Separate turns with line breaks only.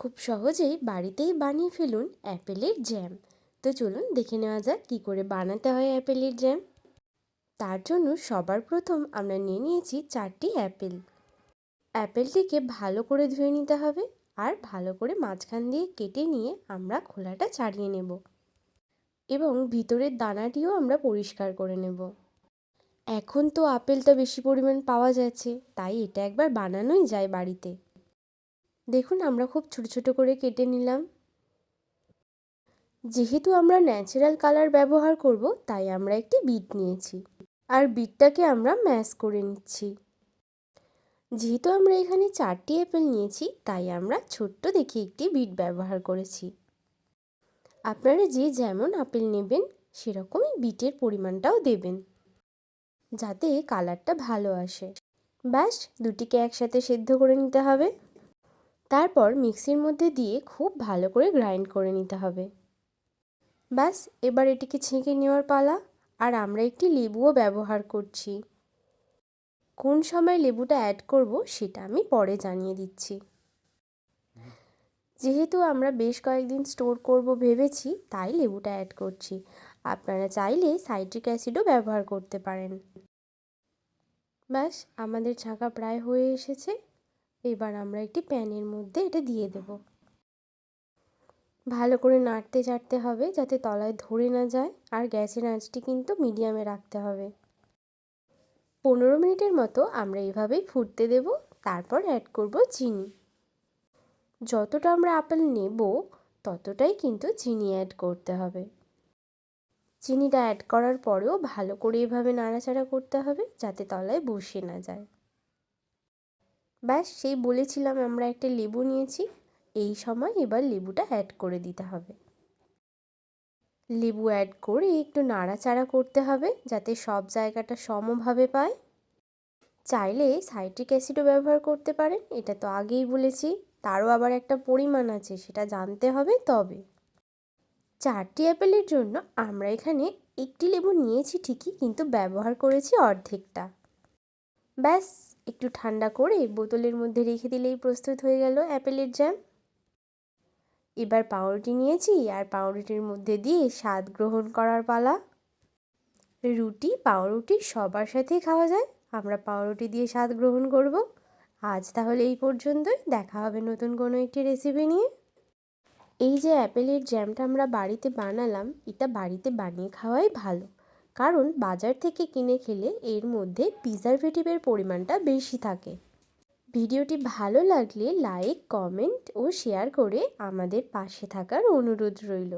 খুব সহজেই বাড়িতেই বানিয়ে ফেলুন অ্যাপেলের জ্যাম। তো চলুন দেখে নেওয়া যাক কী করে বানাতে হয় অ্যাপেলের জ্যাম। তার জন্য সবার প্রথম আমরা নিয়ে নিয়েছি চারটি অ্যাপেল। অ্যাপেলটিকে ভালো করে ধুয়ে নিতে হবে আর ভালো করে মাঝখান দিয়ে কেটে নিয়ে আমরা খোলাটা ছাড়িয়ে নেব। এবং ভিতরের দানাটিও আমরা পরিষ্কার করে নেব। এখন তো আপেলটা বেশি পরিমাণ পাওয়া যাচ্ছে, তাই এটা একবার বানানোই যায় বাড়িতে। দেখুন, আমরা খুব ছোট ছোট করে কেটে নিলাম। যেহেতু আমরা ন্যাচারাল কালার ব্যবহার করব, তাই আমরা একটি বিট নিয়েছি। আর বিটটাকে আমরা ম্যাশ করে নিচ্ছি। যেহেতু আমরা এখানে চারটি অ্যাপেল নিয়েছি, তাই আমরা ছোট্ট দেখে একটি বিট ব্যবহার করেছি। আপনারা যে যেমন আপেল নেবেন, সেরকমই বিটের পরিমাণটাও দেবেন। যাতে কালারটা ভালো আসে। ব্যাস, দুটিকে একসাথে সেদ্ধ করে নিতে হবে। তারপর মিক্সির মধ্যে দিয়ে খুব ভালো করে গ্রাইন্ড করে নিতে হবে। ব্যাস, এবার এটিকে ছেঁকে নেওয়ার পালা, আর আমরা একটি লেবুও ব্যবহার করছি। কোন সময় লেবুটা অ্যাড করব সেটা আমি পরে জানিয়ে দিচ্ছি। যেহেতু আমরা বেশ কয়েকদিন স্টোর করব ভেবেছি, তাই লেবুটা অ্যাড করছি। আপনারা চাইলে সাইট্রিক অ্যাসিডও ব্যবহার করতে পারেন। ব্যাস, আমাদের ছাঁকা প্রায় হয়ে এসেছে। এবার আমরা একটি প্যানের মধ্যে এটা দিয়ে দেব। ভালো করে নাড়তে চাড়তে হবে যাতে তলায় ধরে না যায় আর গ্যাসের আঁচটি কিন্তু মিডিয়ামে রাখতে হবে। পনেরো মিনিটের মতো আমরা এভাবেই ফুটতে দেব, তারপর অ্যাড করব চিনি। যতটা আমরা আপেল নেব, ততটাই কিন্তু চিনি অ্যাড করতে হবে। চিনিটা অ্যাড করার পরেও ভালো করে এভাবে নাড়াচাড়া করতে হবে যাতে তলায় বসে না যায়। ব্যাস, সেই বলেছিলাম আমরা একটা লেবু নিয়েছি। এই সময় এবার লেবুটা অ্যাড করে দিতে হবে। লেবু অ্যাড করে একটু নাড়াচাড়া করতে হবে যাতে সব জায়গাটা সমভাবে পায়। চাইলে সাইট্রিক অ্যাসিডও ব্যবহার করতে পারেন, এটা তো আগেই বলেছি, তারও আবার একটা পরিমাণ আছে, সেটা জানতে হবে তবে। চারটি অ্যাপেলের জন্য আমরা এখানে একটি লেবু নিয়েছি ঠিকই, কিন্তু ব্যবহার করেছি অর্ধেকটা। ব্যাস, একটু ঠান্ডা করে বোতলের মধ্যে রেখে দিলেই প্রস্তুত হয়ে গেল অ্যাপেলের জ্যাম। এবার পাউরুটি নিয়েছি আর পাউরুটির মধ্যে দিয়ে স্বাদ গ্রহণ করার পালা। রুটি, পাউরুটি সবার সাথেই খাওয়া যায়। আমরা পাউরুটি দিয়ে স্বাদ গ্রহণ করব। আজ তাহলে এই পর্যন্তই। দেখা হবে নতুন কোনো একটি রেসিপি নিয়ে। এই যে অ্যাপেলের জ্যামটা আমরা বাড়িতে বানালাম, এটা বাড়িতে বানিয়ে খাওয়াই ভালো। কারণ বাজার থেকে কিনে খেলে এর মধ্যে প্রিজারভেটিভের পরিমাণটা বেশি থাকে। ভিডিওটি ভালো লাগলে লাইক কমেন্ট ও শেয়ার করে আমাদের পাশে থাকার অনুরোধ রইল।